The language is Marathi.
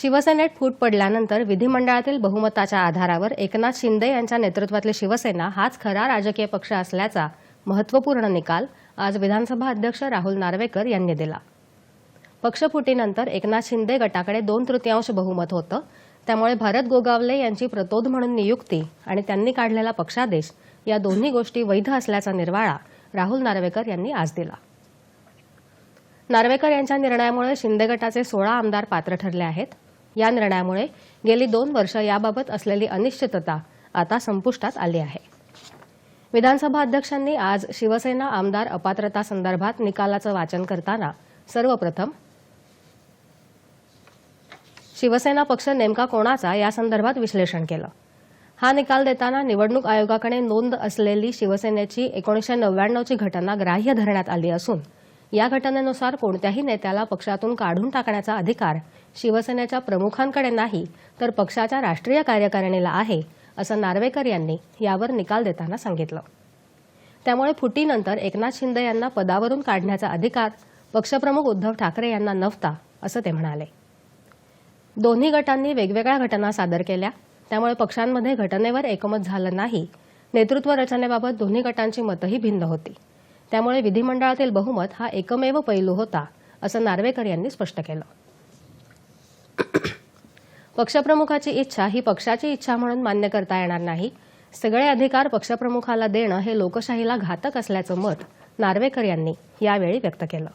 शिवसेनेत फूट पडल्यानंतर विधिमंडळातील बहुमताच्या आधारावर एकनाथ शिंदे यांच्या नेतृत्वातली शिवसेना हाच खरा राजकीय पक्ष असल्याचा महत्त्वपूर्ण निकाल आज विधानसभा अध्यक्ष राहुल नार्वेकर यांनी दिला. पक्षफुटीनंतर एकनाथ शिंदे गटाकडे दोन तृतीयांश बहुमत होतं. त्यामुळे भारत गोगावले यांची प्रतोद म्हणून नियुक्ती आणि त्यांनी काढलेला पक्षादेश या दोन्ही गोष्टी वैध असल्याचा निर्वाळा राहुल नार्वेकर यांनी आज दिला. नार्वेकर यांच्या निर्णयामुळे शिंदे गटाचे सोळा आमदार पात्र ठरले आहेत. या निर्णयामुळे गेली दोन वर्ष याबाबत असलेली अनिश्चितता आता संपुष्टात आली आहे. विधानसभा अध्यक्षांनी आज शिवसेना आमदार अपात्रता संदर्भात निकालाचं वाचन करताना सर्वप्रथम शिवसेना पक्ष नेमका कोणाचा या संदर्भात विश्लेषण केलं. हा निकाल देताना निवडणूक आयोगाकडे नोंद असलेली शिवसेनेची एकोणीशे नव्याण्णवची घटना ग्राह्य धरण्यात आली असून या घटनेनुसार कोणत्याही नेत्याला पक्षातून काढून टाकण्याचा अधिकार शिवसेनेच्या प्रमुखांकडे नाही तर पक्षाच्या राष्ट्रीय कार्यकारिणीला आहे असं नार्वेकर यांनी यावर निकाल देताना सांगितलं. त्यामुळे फुटीनंतर एकनाथ शिंदे यांना पदावरून काढण्याचा अधिकार पक्षप्रमुख उद्धव ठाकरे यांना नव्हता असं ते म्हणाले. दोन्ही गटांनी वेगवेगळ्या घटना सादर केल्या. त्यामुळे पक्षांमध्ये घटनेवर एकमत झालं नाही. नेतृत्व रचनेबाबत दोन्ही गटांची मतही भिन्न होती. त्यामुळे विधिमंडळातील बहुमत हा एकमेव पैलू होता असं नार्वेकर यांनी स्पष्ट केलं. पक्षप्रमुखाची इच्छा ही पक्षाची इच्छा म्हणून मान्य करता येणार नाही. सगळे अधिकार पक्षप्रमुखाला देणं हे लोकशाहीला घातक असल्याचं मत नार्वेकर यांनी यावेळी व्यक्त केलं.